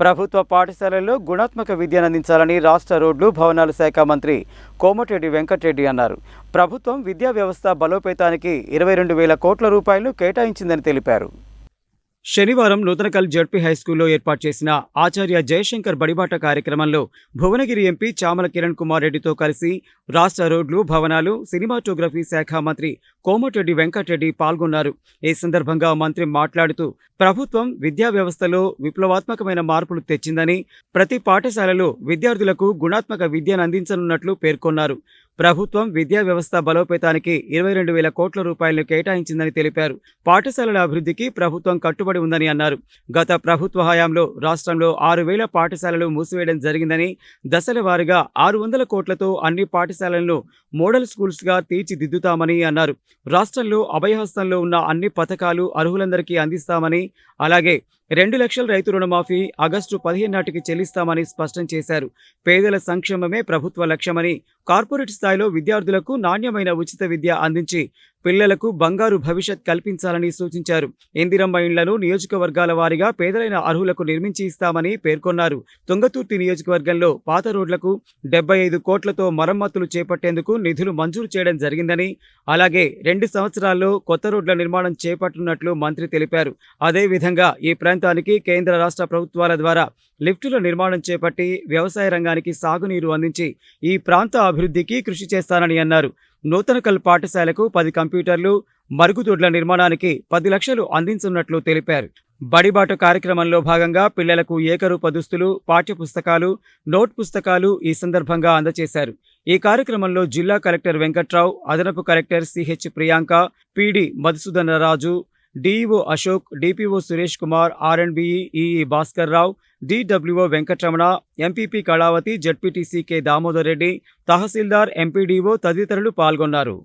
ప్రభుత్వ పాఠశాలల్లో గుణాత్మక విద్యను అందించాలని రాష్ట్ర రోడ్లు భవనాల శాఖ మంత్రి కోమటిరెడ్డి వెంకటరెడ్డి అన్నారు. ప్రభుత్వం విద్యా వ్యవస్థ బలోపేతానికి ఇరవై రెండు వేల కోట్ల రూపాయలు కేటాయించిందని తెలిపారు. శనివారం నూతనకల్ జడ్పీ హైస్కూల్లో ఏర్పాటు చేసిన ఆచార్య జయశంకర్ బడిబాట కార్యక్రమంలో భువనగిరి ఎంపీ చామల కిరణ్ కుమార్ రెడ్డితో కలిసి రాష్ట్ర రోడ్లు భవనాలు సినిమాటోగ్రఫీ శాఖ మంత్రి కోమటిరెడ్డి వెంకటరెడ్డి పాల్గొన్నారు. ఈ సందర్భంగా మంత్రి మాట్లాడుతూ ప్రభుత్వం విద్యా వ్యవస్థలో విప్లవాత్మకమైన మార్పులు తెచ్చిందని ప్రతి పాఠశాలలో విద్యార్థులకు గుణాత్మక విద్యను అందించనున్నట్లు పేర్కొన్నారు. ప్రభుత్వం విద్యా వ్యవస్థ బలోపేతానికి ఇరవై రెండు వేల కోట్ల రూపాయలను కేటాయించిందని తెలిపారు. పాఠశాలల అభివృద్ధికి ప్రభుత్వం కట్టుబడి ఉందని అన్నారు. గత ప్రభుత్వ హయాంలో రాష్ట్రంలో ఆరు వేల పాఠశాలలు మూసివేయడం జరిగిందని దశల వారీగా ఆరు వందల కోట్లతో అన్ని పాఠశాలలను మోడల్ స్కూల్స్గా తీర్చిదిద్దుతామని అన్నారు. రాష్ట్రంలో అభయహస్తంలో ఉన్న అన్ని పథకాలు అర్హులందరికీ అందిస్తామని అలాగే రెండు లక్షల రైతు రుణమాఫీ ఆగస్టు పదిహేను నాటికి చెల్లిస్తామని స్పష్టం చేశారు. పేదల సంక్షేమమే ప్రభుత్వ లక్ష్యమని కార్పొరేట్ స్థాయిలో విద్యార్థులకు నాణ్యమైన ఉచిత విద్య అందించి పిల్లలకు బంగారు భవిష్యత్ కల్పించాలని సూచించారు. ఇందిరమ్మ ఇండ్లను నియోజకవర్గాల వారీగా పేదలైన అర్హులకు నిర్మించి ఇస్తామని పేర్కొన్నారు. తుంగతుర్తి నియోజకవర్గంలో పాత రోడ్లకు డెబ్బై ఐదు కోట్లతో మరమ్మతులు చేపట్టేందుకు నిధులు మంజూరు చేయడం జరిగిందని అలాగే రెండు సంవత్సరాల్లో కొత్త రోడ్ల నిర్మాణం చేపట్టనున్నట్లు మంత్రి తెలిపారు. అదేవిధంగా ఈ ప్రాంతానికి కేంద్ర రాష్ట్ర ప్రభుత్వాల ద్వారా లిఫ్టుల నిర్మాణం చేపట్టి వ్యవసాయ రంగానికి సాగునీరు అందించి ఈ ప్రాంత అభివృద్ధికి కృషి చేస్తానని అన్నారు. నూతన కల్ పాఠశాలకు పది కంప్యూటర్లు మరుగుదొడ్ల నిర్మాణానికి పది లక్షలు అందించనున్నట్లు తెలిపారు. బడిబాట కార్యక్రమంలో భాగంగా పిల్లలకు ఏకరూప దుస్తులు పాఠ్యపుస్తకాలు నోట్ పుస్తకాలు ఈ సందర్భంగా అందజేశారు. ఈ కార్యక్రమంలో జిల్లా కలెక్టర్ వెంకట్రావు అదనపు collector CH Priyanka PD Madhusudana Raju DEO Ashok DPO Suresh Kumar R and B E EE Bhaskar Rao DWO Venkataramana MPP Kalavathi ZPTC K Damodar Reddy tahsildar MPDO తదితరులు పాల్గొన్నారు.